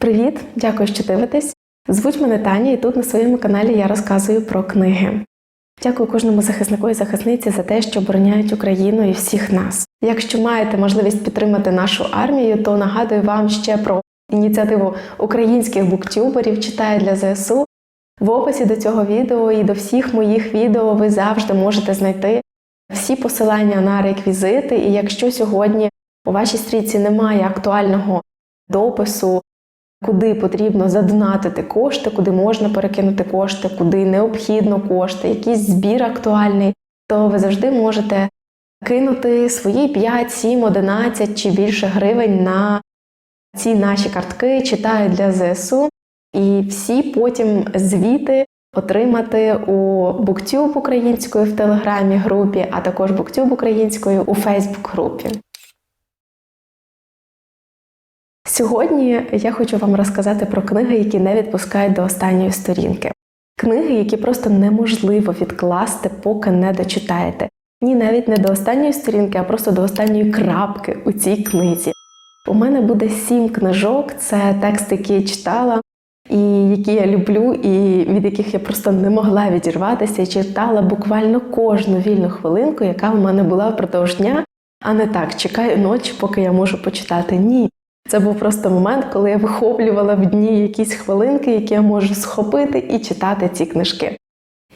Привіт! Дякую, що дивитесь. Звуть мене Таня, і тут на своєму каналі я розказую про книги. Дякую кожному захиснику і захисниці за те, що обороняють Україну і всіх нас. Якщо маєте можливість підтримати нашу армію, то нагадую вам ще про ініціативу українських буктюберів читає для ЗСУ. В описі до цього відео і до всіх моїх відео ви завжди можете знайти всі посилання на реквізити. І якщо сьогодні у вашій стрічці немає актуального допису, куди потрібно задонатити кошти, куди можна перекинути кошти, куди необхідно кошти, якийсь збір актуальний, то ви завжди можете кинути свої 5, 7, 11 чи більше гривень на ці наші картки, читаю для ЗСУ, і всі потім звіти отримати у BookTube українською в телеграмі групі, а також BookTube українською у Фейсбук групі. Сьогодні я хочу вам розказати про книги, які не відпускають до останньої сторінки. Книги, які просто неможливо відкласти, поки не дочитаєте. Ні, навіть не до останньої сторінки, а просто до останньої крапки у цій книзі. У мене буде сім книжок, це тексти, які я читала, і які я люблю, і від яких я просто не могла відірватися читала буквально кожну вільну хвилинку, яка в мене була впродовж дня, а не так, чекаю ночі, поки я можу почитати. Ні. Це був просто момент, коли я вихоплювала в дні якісь хвилинки, які я можу схопити і читати ці книжки.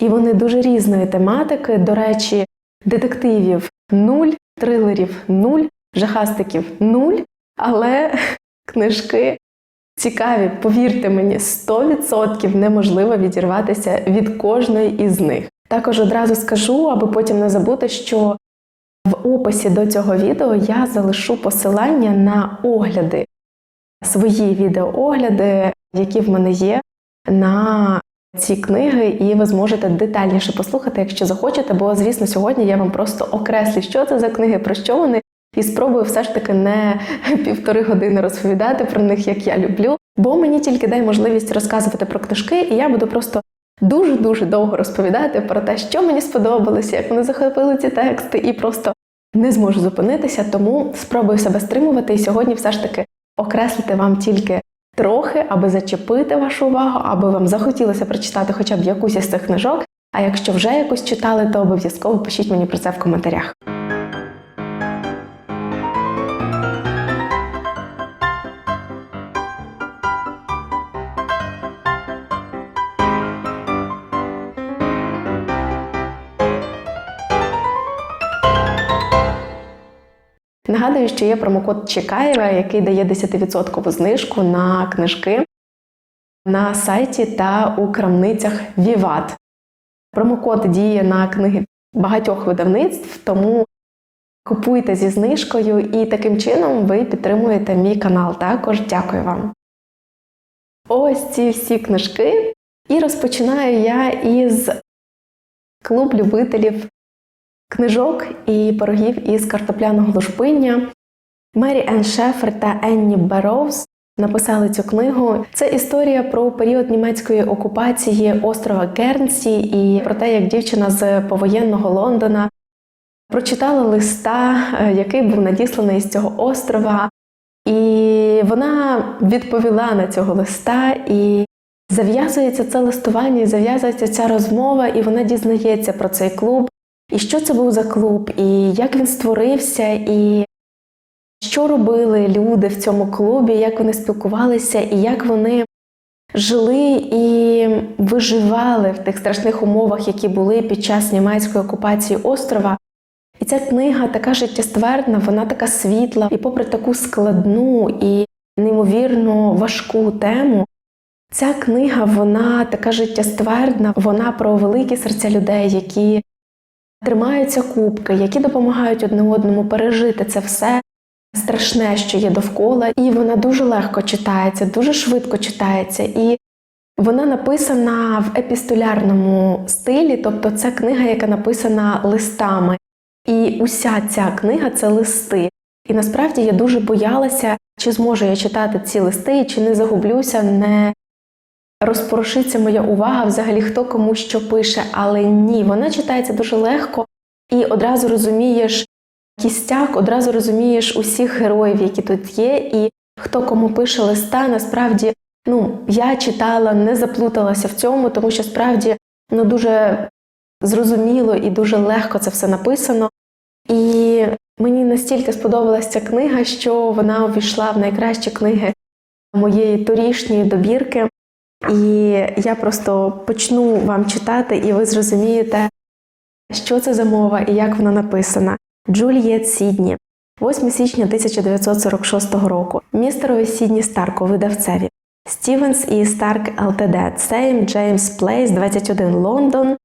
І вони дуже різної тематики. До речі, детективів нуль, трилерів нуль, жахастиків нуль, але книжки цікаві, повірте мені, 100% неможливо відірватися від кожної із них. Також одразу скажу, аби потім не забути, що в описі до цього відео я залишу посилання на огляди, свої відеоогляди, які в мене є на ці книги, і ви зможете детальніше послухати, якщо захочете. Бо, звісно, сьогодні я вам просто окреслю, що це за книги, про що вони, і спробую все ж таки не півтори години розповідати про них, як я люблю. Бо мені тільки дай можливість розказувати про книжки, і я буду просто дуже-дуже довго розповідати про те, що мені сподобалося, як вони захопили ці тексти, і просто не зможу зупинитися, тому спробую себе стримувати і сьогодні все ж таки окреслити вам тільки трохи, аби зачепити вашу увагу, аби вам захотілося прочитати хоча б якусь із цих книжок. А якщо вже якусь читали, то обов'язково пишіть мені про це в коментарях. Нагадую, що є промокод Чекаєва, який дає 10% знижку на книжки на сайті та у крамницях Віват. Промокод діє на книги багатьох видавництв, тому купуйте зі знижкою і таким чином ви підтримуєте мій канал. Також дякую вам. Ось ці всі книжки. І розпочинаю я із клуб любителів книжок і пирогів із картопляного лушпиння. Мері Енн Шефер та Енні Бероуз написали цю книгу. Це історія про період німецької окупації острова Гернсі і про те, як дівчина з повоєнного Лондона прочитала листа, е, який був надісланий з цього острова, і вона відповіла на цього листа. і Зав'язується це листування, зав'язується ця розмова, і вона дізнається про цей клуб, і що це був за клуб, і як він створився, і що робили люди в цьому клубі, як вони спілкувалися, і як вони жили і виживали в тих страшних умовах, які були під час німецької окупації острова. І ця книга така життєствердна, вона така світла, і попри таку складну і неймовірно важку тему. Ця книга, вона така життєствердна, вона про великі серця людей, які тримаються кубки, які допомагають одне одному пережити це все страшне, що є довкола, і вона дуже легко читається, дуже швидко читається. І вона написана в епістолярному стилі, тобто це книга, яка написана листами. І уся ця книга це листи. І насправді я дуже боялася, чи зможу я читати ці листи, чи не загублюся, не розпорошиться моя увага, взагалі хто кому що пише, але ні, вона читається дуже легко і одразу розумієш кістяк, одразу розумієш усіх героїв, які тут є, і хто кому пише листа. Насправді, ну я читала, не заплуталася в цьому, тому що справді ну дуже зрозуміло і дуже легко це все написано. І мені настільки сподобалася ця книга, що вона увійшла в найкращі книги моєї торішньої добірки. І я просто почну вам читати, і ви зрозумієте, що це за мова і як вона написана. Джулієт Сідні, 8 січня 1946 року. Містерові Сідні Старку, видавцеві. Стівенс і Старк ЛТД, Сейм Джеймс Плейс, 21 Лондон,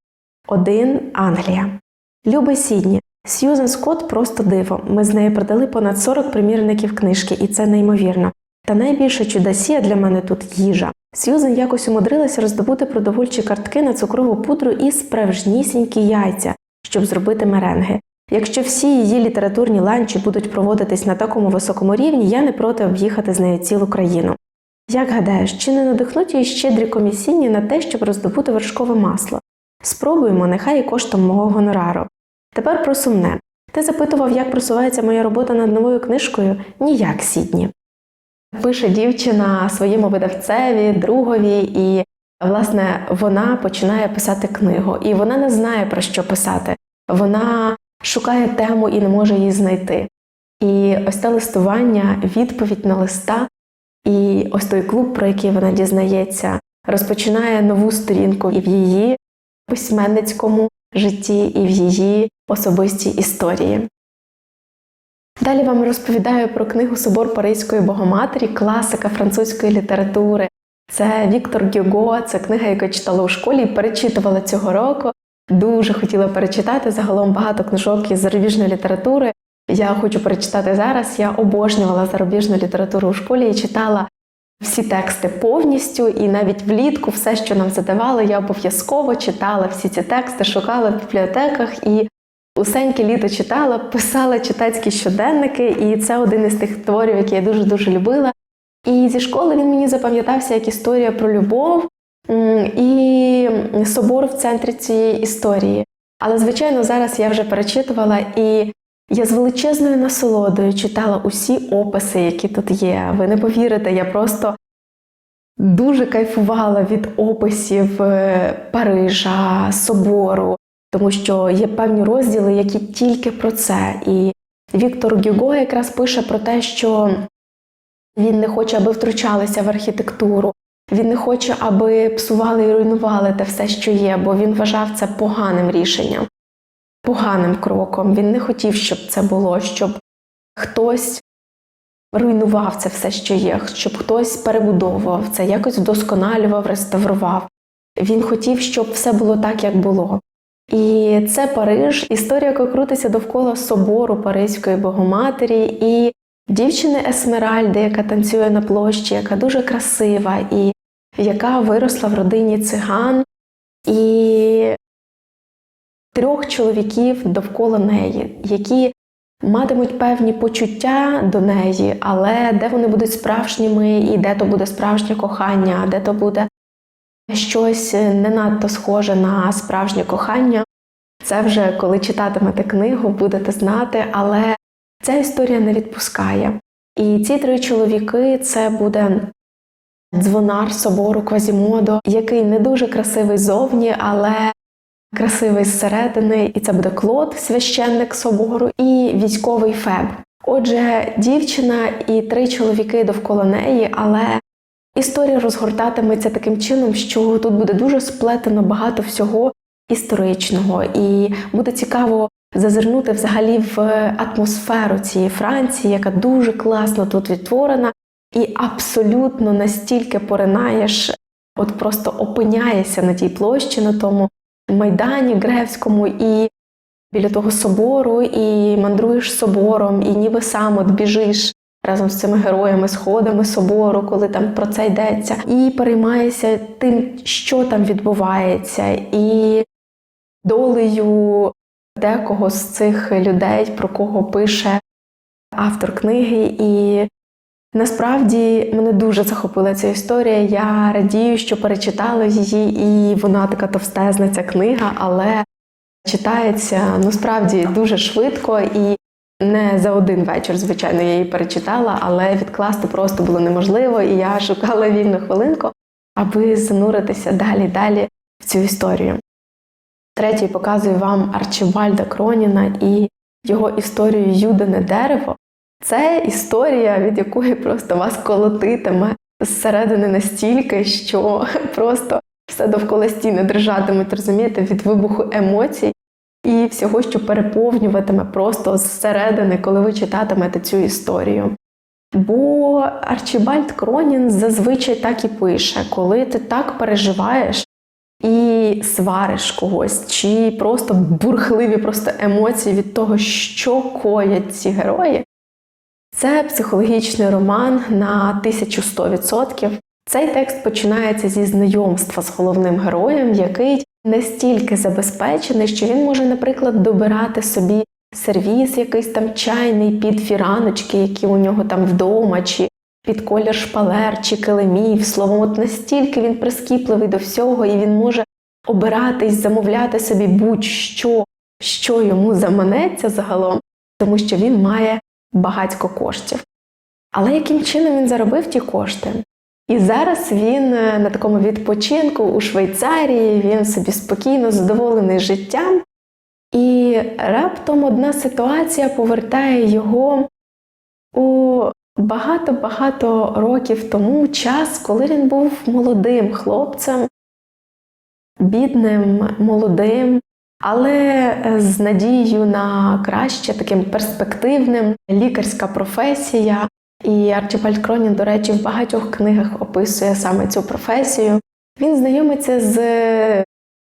1 Англія. Любий Сідні. Сьюзен Скотт просто диво. Ми з нею продали понад 40 примірників книжки, і це неймовірно. Та найбільша чудосія для мене тут їжа. Сьюзен якось умудрилася роздобути продовольчі картки на цукрову пудру і справжнісінькі яйця, щоб зробити меренги. Якщо всі її літературні ланчі будуть проводитись на такому високому рівні, я не проти об'їхати з нею цілу країну. Як гадаєш, чи не надихнуть її щедрі комісійні на те, щоб роздобути вершкове масло? Спробуємо, нехай і коштом мого гонорару. Тепер про сумне. Ти запитував, як просувається моя робота над новою книжкою? Ніяк, Сідні. Пише дівчина своєму видавцеві, другові, і, власне, вона починає писати книгу. І вона не знає, про що писати. Вона шукає тему і не може її знайти. І ось те листування, відповідь на листа, і ось той клуб, про який вона дізнається, розпочинає нову сторінку і в її письменницькому житті, і в її особистій історії. Далі вам розповідаю про книгу Собор Паризької Богоматері, класика французької літератури. Це Віктор Гюго, це книга, яку я читала у школі і перечитувала цього року. Дуже хотіла перечитати загалом багато книжок із зарубіжної літератури. Я хочу перечитати зараз. Я обожнювала зарубіжну літературу у школі і читала всі тексти повністю, і навіть влітку все, що нам задавали, я обов'язково читала всі ці тексти, шукала в бібліотеках і усеньке літо читала, писала читацькі щоденники, і це один із тих творів, які я дуже дуже любила. І зі школи він мені запам'ятався як історія про любов і собор в центрі цієї історії. Але, звичайно, зараз я вже перечитувала, і я з величезною насолодою читала усі описи, які тут є. Ви не повірите, я просто дуже кайфувала від описів е, Парижа, собору, тому що є певні розділи, які тільки про це. І Віктор Гюго якраз пише про те, що він не хоче, аби втручалися в архітектуру. Він не хоче, аби псували і руйнували те все, що є, бо він вважав це поганим рішенням, поганим кроком. Він не хотів, щоб це було, щоб хтось руйнував це все, що є, щоб хтось перебудовував це, якось вдосконалював, реставрував. Він хотів, щоб все було так, як було. І це Париж, історія, яка крутиться довкола собору Паризької Богоматері і дівчини Есмеральди, яка танцює на площі, яка дуже красива, і яка виросла в родині циган, і трьох чоловіків довкола неї, які матимуть певні почуття до неї, але де вони будуть справжніми, і де то буде справжнє кохання, де то буде щось не надто схоже на справжнє кохання. Це вже коли читатимете книгу, будете знати, але ця історія не відпускає. І ці три чоловіки це буде дзвонар собору Квазімодо, який не дуже красивий зовні, але красивий зсередини, і це буде Клод, священник собору, і військовий Феб. Отже, дівчина і три чоловіки довкола неї, але історія розгортатиметься таким чином, що тут буде дуже сплетено багато всього історичного, і буде цікаво зазирнути взагалі в атмосферу цієї Франції, яка дуже класно тут відтворена, і абсолютно настільки поринаєш, от просто опиняєшся на тій площі, на тому майдані Гревському, і біля того собору, і мандруєш собором, і ніби сам от біжиш разом з цими героями, сходами собору, коли там про це йдеться, і переймаєшся тим, що там відбувається, і долею декого з цих людей, про кого пише автор книги. І насправді мене дуже захопила ця історія. Я радію, що перечитала її, і вона така товстезна ця книга, але читається насправді дуже швидко. І Не за один вечір, звичайно, я її перечитала, але відкласти просто було неможливо, і я шукала вільну хвилинку, аби зануритися далі далі в цю історію. Третій показую вам Арчибальда Кроніна і його історію Юдине дерево. Це історія, від якої просто вас колотитиме зсередини настільки, що просто все довкола стіни дрижатимуть, розумієте, від вибуху емоцій і всього, що переповнюватиме просто зсередини, коли ви читатимете цю історію. Бо Арчибальд Кронін зазвичай так і пише, коли ти так переживаєш і свариш когось, чи просто бурхливі просто емоції від того, що коять ці герої. Це психологічний роман на 1100%. Цей текст починається зі знайомства з головним героєм, який настільки забезпечений, що він може, наприклад, добирати собі сервіс, якийсь там чайний під фіраночки, які у нього там вдома, чи під колір шпалер, чи килимів. Словом, от настільки він прискіпливий до всього, і він може обиратись, замовляти собі будь-що, що йому заманеться загалом, тому що він має багатько коштів. Але яким чином він заробив ті кошти? І зараз він е, на такому відпочинку у Швейцарії, він собі спокійно задоволений життям. І раптом одна ситуація повертає його у багато-багато років тому час, коли він був молодим хлопцем, бідним, молодим, але е, з надією на краще, таким перспективним, лікарська професія. І Арчибальд Кронін, до речі, в багатьох книгах описує саме цю професію. Він знайомиться з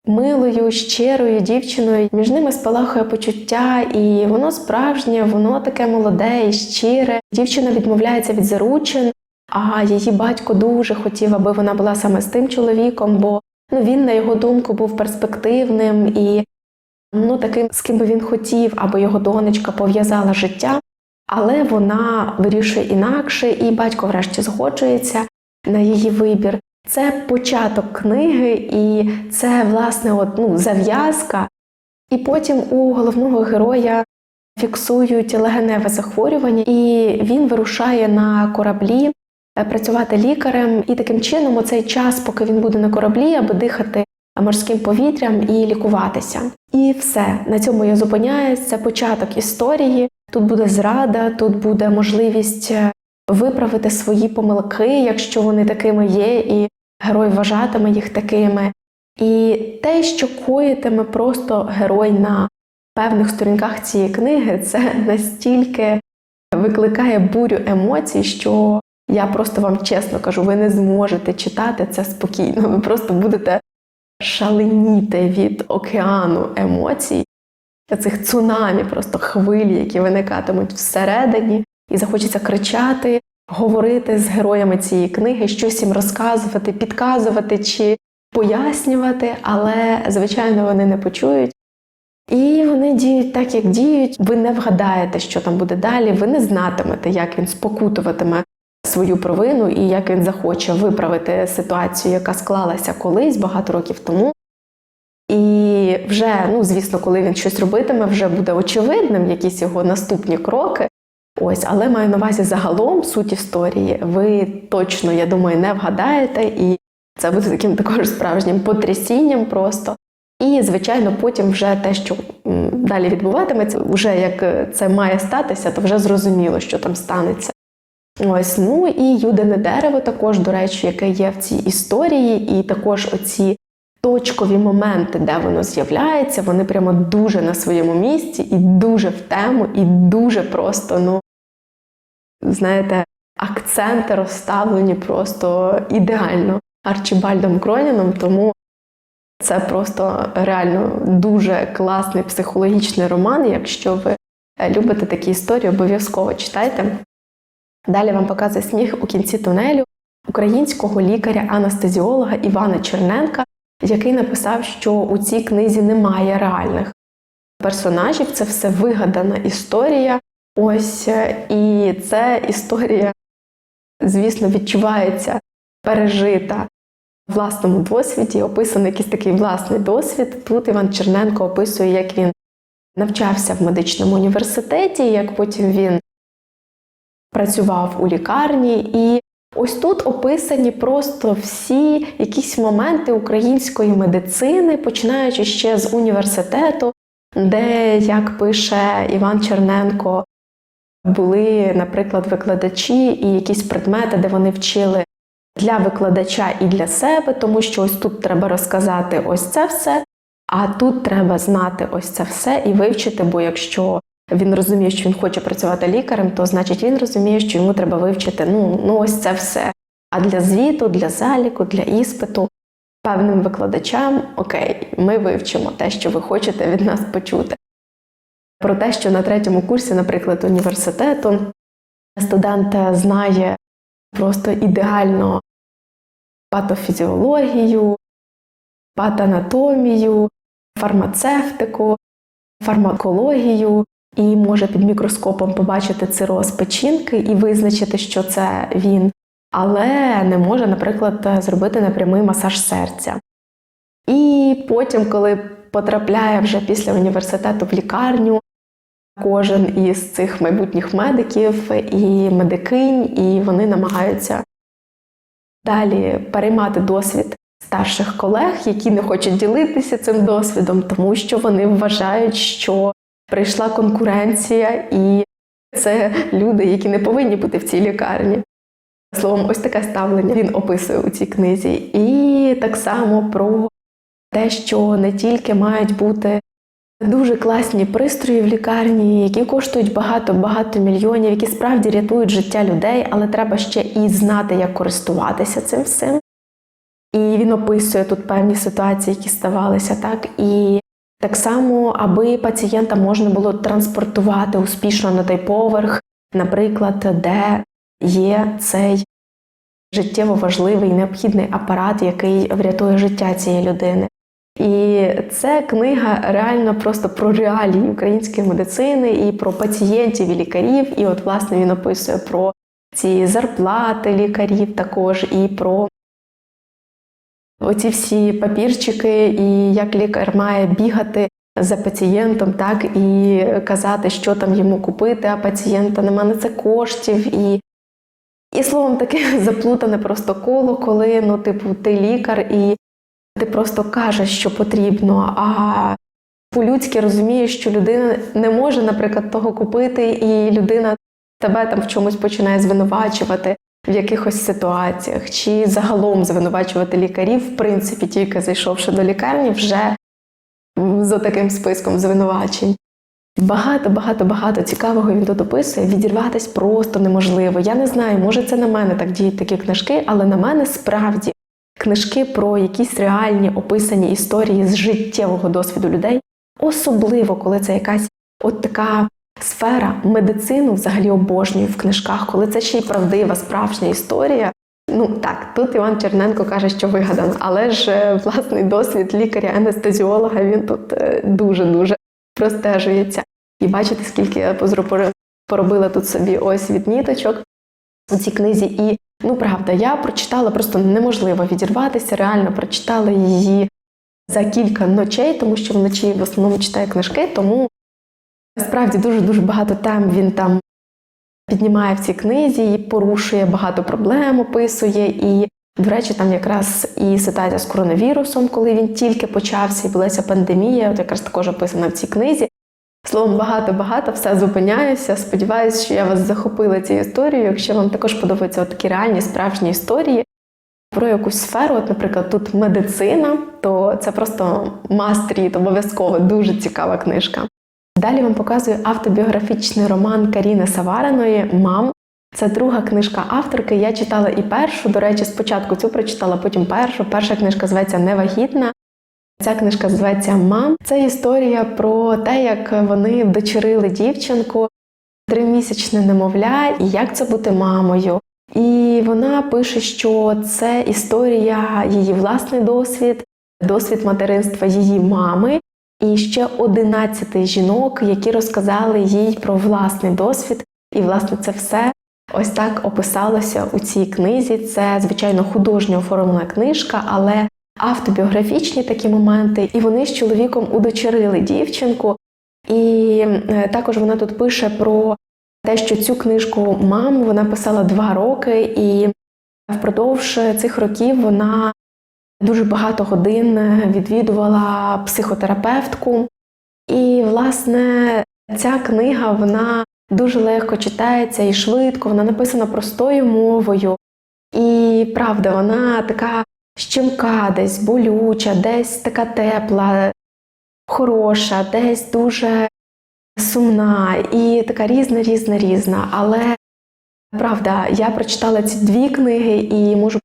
милою, щирою дівчиною. Між ними спалахує почуття, і воно справжнє, воно таке молоде і щире. Дівчина відмовляється від заручин, а її батько дуже хотів, аби вона була саме з тим чоловіком, бо ну, він, на його думку, був перспективним і ну, таким, з ким би він хотів, аби його донечка пов'язала життя. Але вона вирішує інакше, і батько врешті згоджується на її вибір. Це початок книги, і це, власне, от, ну, зав'язка. І потім у головного героя фіксують легеневе захворювання, і він вирушає на кораблі е, працювати лікарем. І таким чином, оцей час, поки він буде на кораблі, аби дихати морським повітрям і лікуватися. І все на цьому я зупиняюсь. Це початок історії. Тут буде зрада, тут буде можливість е, виправити свої помилки, якщо вони такими є, і герой вважатиме їх такими. І те, що коїтиме просто герой на певних сторінках цієї книги, це настільки викликає бурю емоцій, що я просто вам чесно кажу, ви не зможете читати це спокійно. Ви просто будете шаленіти від океану емоцій, цих цунамі, просто хвилі, які виникатимуть всередині, і захочеться кричати, говорити з героями цієї книги, щось їм розказувати, підказувати чи пояснювати, але, звичайно, вони не почують. І вони діють так, як діють. Ви не вгадаєте, що там буде далі, ви не знатимете, як він спокутуватиме свою провину і як він захоче виправити ситуацію, яка склалася колись багато років тому. І вже, ну звісно, коли він щось робитиме, вже буде очевидним якісь його наступні кроки. Ось, але маю на увазі загалом суть історії. Ви точно, я думаю, не вгадаєте, і це буде таким також справжнім потрясінням просто. І, звичайно, потім вже те, що далі відбуватиметься, вже як це має статися, то вже зрозуміло, що там станеться. Ось, ну і юдине дерево, також, до речі, яке є в цій історії, і також оці точкові моменти, де воно з'являється, вони прямо дуже на своєму місці, і дуже в тему, і дуже просто, ну, знаєте, акценти розставлені просто ідеально Арчибальдом Кроніном, тому це просто реально дуже класний психологічний роман. Якщо ви любите такі історії, обов'язково читайте. Далі вам показує сніг у кінці тунелю українського лікаря-анестезіолога Івана Черненка, який написав, що у цій книзі немає реальних персонажів, це все вигадана історія. Ось і це історія, звісно, відчувається пережита в власному досвіді, описаний якийсь такий власний досвід. Тут Іван Черненко описує, як він навчався в медичному університеті, як потім він працював у лікарні. І ось тут описані просто всі якісь моменти української медицини, починаючи ще з університету, де, як пише Іван Черненко, були, наприклад, викладачі і якісь предмети, де вони вчили для викладача і для себе, тому що ось тут треба розказати ось це все, а тут треба знати ось це все і вивчити, бо якщо він розуміє, що він хоче працювати лікарем, то значить він розуміє, що йому треба вивчити ну, ну ось це все. А для звіту, для заліку, для іспиту певним викладачам окей, ми вивчимо те, що ви хочете від нас почути. Про те, що на третьому курсі, наприклад, університету студент знає просто ідеально патофізіологію, патанатомію, фармацевтику, фармакологію і може під мікроскопом побачити цироз печінки і визначити, що це він, але не може, наприклад, зробити непрямий масаж серця. І потім, коли потрапляє вже після університету в лікарню, кожен із цих майбутніх медиків і медикинь, і вони намагаються далі переймати досвід старших колег, які не хочуть ділитися цим досвідом, тому що вони вважають, що прийшла конкуренція, і це люди, які не повинні бути в цій лікарні. Словом, ось таке ставлення він описує у цій книзі. І так само про те, що не тільки мають бути дуже класні пристрої в лікарні, які коштують багато-багато мільйонів, які справді рятують життя людей, але треба ще і знати, як користуватися цим всім. І він описує тут певні ситуації, які ставалися, так і так само, аби пацієнта можна було транспортувати успішно на той поверх, наприклад, де є цей життєво важливий необхідний апарат, який врятує життя цієї людини. І це книга реально просто про реалії української медицини і про пацієнтів і лікарів. І, от, власне, він описує про ці зарплати лікарів також, і про оці всі папірчики, і як лікар має бігати за пацієнтом, так і казати, що там йому купити, а пацієнта нема на це коштів. І і словом, таке заплутане просто коло, коли ну, типу, ти лікар, і ти просто кажеш, що потрібно, а по-людськи розумієш, що людина не може, наприклад, того купити, і людина тебе там в чомусь починає звинувачувати в якихось ситуаціях, чи загалом звинувачувати лікарів, в принципі, тільки зайшовши до лікарні, вже за таким списком звинувачень. Багато, багато, багато цікавого він тут описує. Відірватись просто неможливо. Я не знаю, може це на мене так діють такі книжки, але на мене справді книжки про якісь реальні описані історії з життєвого досвіду людей, особливо коли це якась от така сфера медицину взагалі обожнюю в книжках, коли це ще й правдива, справжня історія. Ну так, тут Іван Черненко каже, що вигадано, але ж е, власний досвід лікаря-анестезіолога він тут дуже дуже простежується. І бачите, скільки я поробила тут собі ось відміточок у цій книзі. І ну правда, я прочитала просто неможливо відірватися. Реально прочитала її за кілька ночей, тому що вночі в основному читаю книжки, тому справді дуже дуже багато тем він там піднімає в цій книзі і порушує багато проблем, описує. І, до речі, там якраз і ситуація з коронавірусом, коли він тільки почався, і була пандемія, от якраз також описана в цій книзі. Словом, багато-багато все зупиняюся. Сподіваюся, що я вас захопила цією історією. Якщо вам також подобаються такі реальні справжні історії про якусь сферу, от, наприклад, тут медицина, то це просто мастріт, обов'язково дуже цікава книжка. Далі вам показую автобіографічний роман Каріни Савариної Мам. Це друга книжка авторки. Я читала і першу. До речі, спочатку цю прочитала, потім першу. Перша книжка зветься Невагітна. Ця книжка зветься Мам. Це історія про те, як вони вдочерили дівчинку, тримісячне немовля, і як це бути мамою. І вона пише, що це історія її власний досвід, досвід материнства її мами, і ще 11 жінок, які розказали їй про власний досвід. І, власне, це все ось так описалося у цій книзі. Це, звичайно, художньо оформлена книжка, але автобіографічні такі моменти. І вони з чоловіком удочерили дівчинку. І е, також вона тут пише про те, що цю книжку маму вона писала два роки, і впродовж цих років вона дуже багато годин відвідувала психотерапевтку. І, власне, ця книга вона дуже легко читається і швидко, вона написана простою мовою. І правда, вона така щемка, десь болюча, десь така тепла, хороша, десь дуже сумна і така різна, різна, різна. Але правда, я прочитала ці дві книги і можу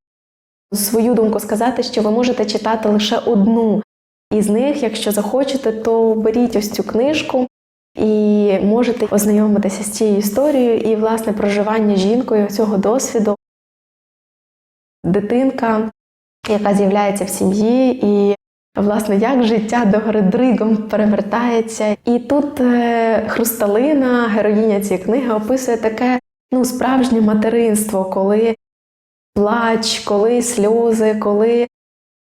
свою думку сказати, що ви можете читати лише одну із них. Якщо захочете, то беріть ось цю книжку і можете ознайомитися з цією історією і, власне, проживання жінкою цього досвіду. Дитинка, яка з'являється в сім'ї, і, власне, як життя до дригом перевертається. І тут е, Хрусталина, героїня цієї книги, описує таке ну, справжнє материнство, коли плач, коли сльози, коли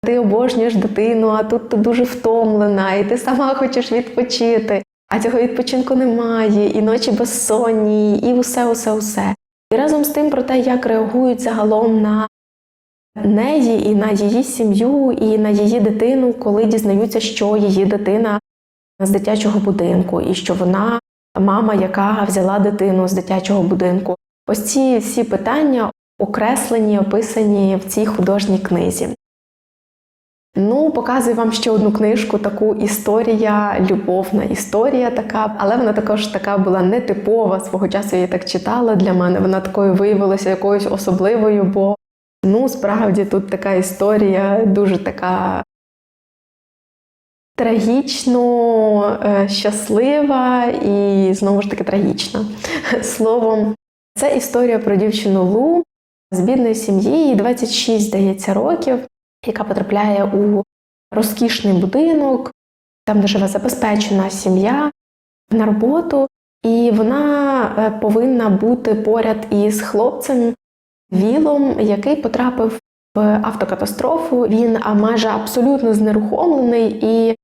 ти обожнюєш дитину, а тут ти дуже втомлена, і ти сама хочеш відпочити, а цього відпочинку немає, і ночі безсонні, і усе, усе, усе. І разом з тим про те, як реагують загалом на неї і на її сім'ю, і на її дитину, коли дізнаються, що її дитина з дитячого будинку, і що вона мама, яка взяла дитину з дитячого будинку. Ось ці всі питання окреслені, описані в цій художній книзі. Ну, показую вам ще одну книжку, таку історія, любовна історія така, але вона також така була нетипова. Свого часу я її так читала для мене. Вона такою виявилася якоюсь особливою, бо ну, справді тут така історія дуже така трагічно е, щаслива і знову ж таки трагічна. Словом, це історія про дівчину Лу з бідної сім'ї, їй 26, здається, років, яка потрапляє у розкішний будинок, там де живе забезпечена сім'я на роботу, і вона е, повинна бути поряд із хлопцем Вілом, який потрапив в автокатастрофу. Він майже абсолютно знерухомлений і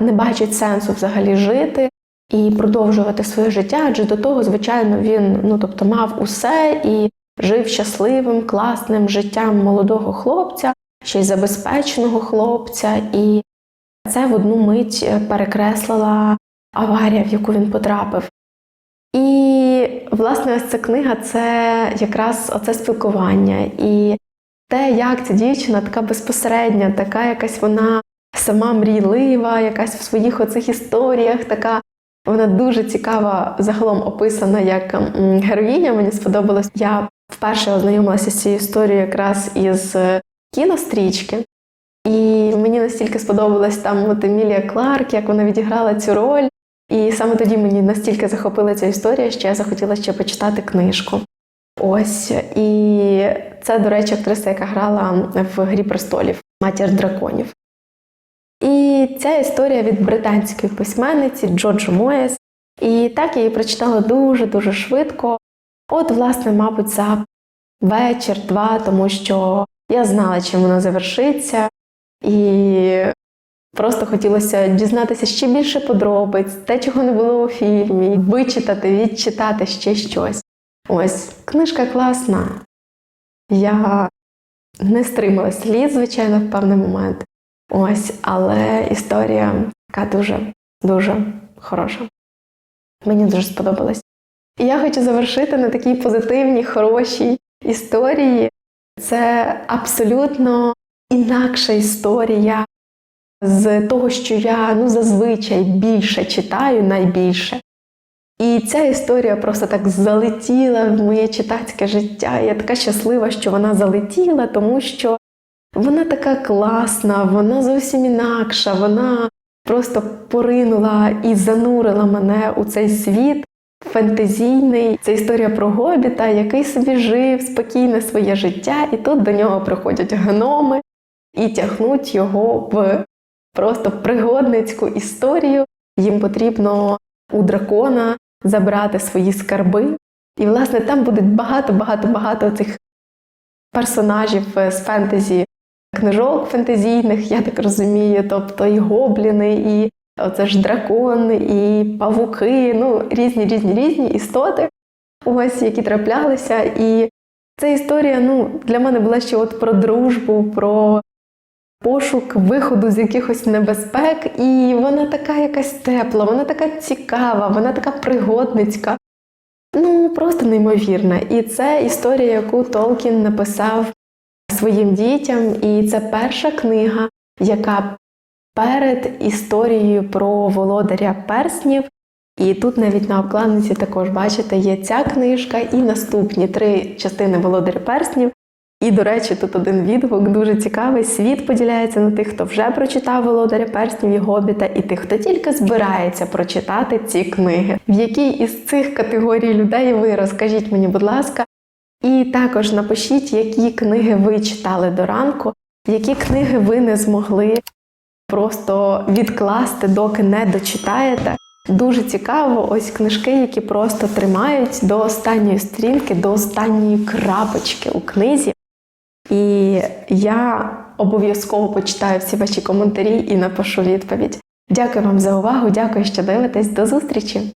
не бачить сенсу взагалі жити і продовжувати своє життя, адже до того, звичайно, він ну тобто мав усе і жив щасливим, класним життям молодого хлопця, ще й забезпеченого хлопця, і це в одну мить перекреслила аварія, в яку він потрапив. І, власне, ось ця книга це якраз оце спілкування. І те, як ця дівчина така безпосередня, така якась вона сама мрійлива, якась в своїх оцих історіях, така вона дуже цікава загалом описана як героїня. Мені сподобалось. Я вперше ознайомилася з цією історією якраз із кінострічки. І мені настільки сподобалась там от Емілія Кларк, як вона відіграла цю роль. І саме тоді мені настільки захопила ця історія, що я захотіла ще почитати книжку. Ось. І це, до речі, актриса, яка грала в Грі престолів Матір драконів. І ця історія від британської письменниці Джоджо Моєс. І так я її прочитала дуже-дуже швидко. От, власне, мабуть, за вечір-два, тому що я знала, чим воно завершиться, і просто хотілося дізнатися ще більше подробиць, те, чого не було у фільмі, вичитати, відчитати ще щось. Ось, книжка класна. Я не стримала сліз, звичайно, в певний момент. Ось, але історія така дуже, дуже хороша. Мені дуже сподобалось. І я хочу завершити на такій позитивній, хорошій історії. Це абсолютно інакша історія з того, що я ну, зазвичай більше читаю, найбільше. І ця історія просто так залетіла в моє читацьке життя. Я така щаслива, що вона залетіла, тому що вона така класна, вона зовсім інакша, вона просто поринула і занурила мене у цей світ фентезійний. Це історія про гобіта, який собі жив спокійне своє життя, і тут до нього приходять гноми і тягнуть його в просто пригодницьку історію. Їм потрібно у дракона забрати свої скарби. І, власне, там будуть багато-багато-багато цих персонажів з фентезі книжок фентезійних, я так розумію, тобто і гобліни, і Оце ж дракон і павуки, ну різні, різні, різні істоти, ось які траплялися. І ця історія ну, для мене була ще от про дружбу, про пошук виходу з якихось небезпек. І вона така якась тепла, вона така цікава, вона така пригодницька. Ну, просто неймовірна. І це історія, яку Толкін написав своїм дітям. І це перша книга, яка перед історією про володаря перснів. І тут навіть на обкладинці також бачите, є ця книжка і наступні три частини володаря перснів. І, до речі, тут один відгук дуже цікавий. Світ поділяється на тих, хто вже прочитав володаря перснів і гобіта, і тих, хто тільки збирається прочитати ці книги. В якій із цих категорій людей ви розкажіть мені, будь ласка, і також напишіть, які книги ви читали до ранку, які книги ви не змогли просто відкласти, доки не дочитаєте. Дуже цікаво, ось книжки, які просто тримають до останньої сторінки, до останньої крапочки у книзі. І я обов'язково почитаю всі ваші коментарі і напишу відповідь. Дякую вам за увагу, дякую, що дивитесь. До зустрічі!